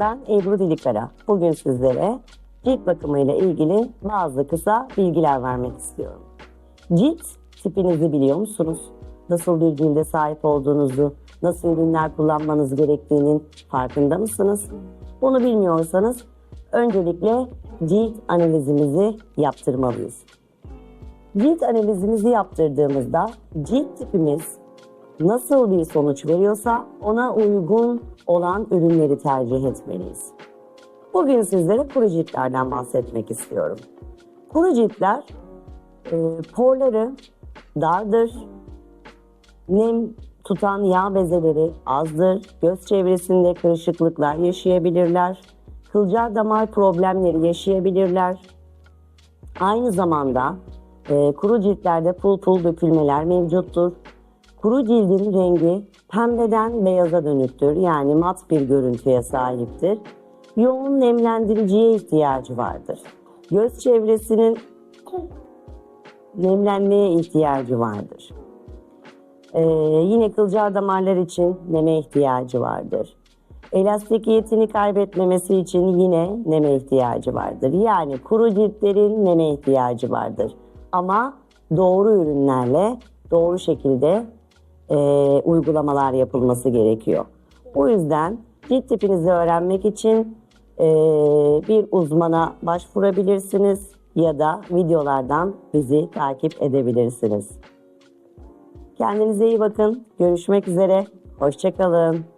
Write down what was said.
Ben Ebru Dilikara. Bugün sizlere cilt bakımıyla ilgili bazı kısa bilgiler vermek istiyorum. Cilt tipinizi biliyor musunuz? Nasıl bir cilde sahip olduğunuzu, nasıl ürünler kullanmanız gerektiğinin farkında mısınız? Bunu bilmiyorsanız öncelikle cilt analizimizi yaptırmalıyız. Cilt analizimizi yaptırdığımızda cilt tipimiz nasıl bir sonuç veriyorsa ona uygun olan ürünleri tercih etmeliyiz. Bugün sizlere kuru ciltlerden bahsetmek istiyorum. Kuru ciltler e, porları dardır, nem tutan yağ bezeleri azdır, göz çevresinde kırışıklıklar yaşayabilirler, kılcal damar problemleri yaşayabilirler, Aynı zamanda e, kuru ciltlerde pul pul dökülmeler mevcuttur. Kuru cildin rengi pembeden beyaza dönüktür. Yani mat bir görüntüye sahiptir. Yoğun nemlendiriciye ihtiyacı vardır. Göz çevresinin nemlenmeye ihtiyacı vardır. Ee, yine kılcal damarlar için neme ihtiyacı vardır. Elastikiyetini kaybetmemesi için yine neme ihtiyacı vardır. Yani kuru ciltlerin neme ihtiyacı vardır. Ama doğru ürünlerle doğru şekilde e, uygulamalar yapılması gerekiyor. Bu yüzden cilt tipinizi öğrenmek için e, bir uzmana başvurabilirsiniz ya da videolardan bizi takip edebilirsiniz. Kendinize iyi bakın. Görüşmek üzere. Hoşçakalın.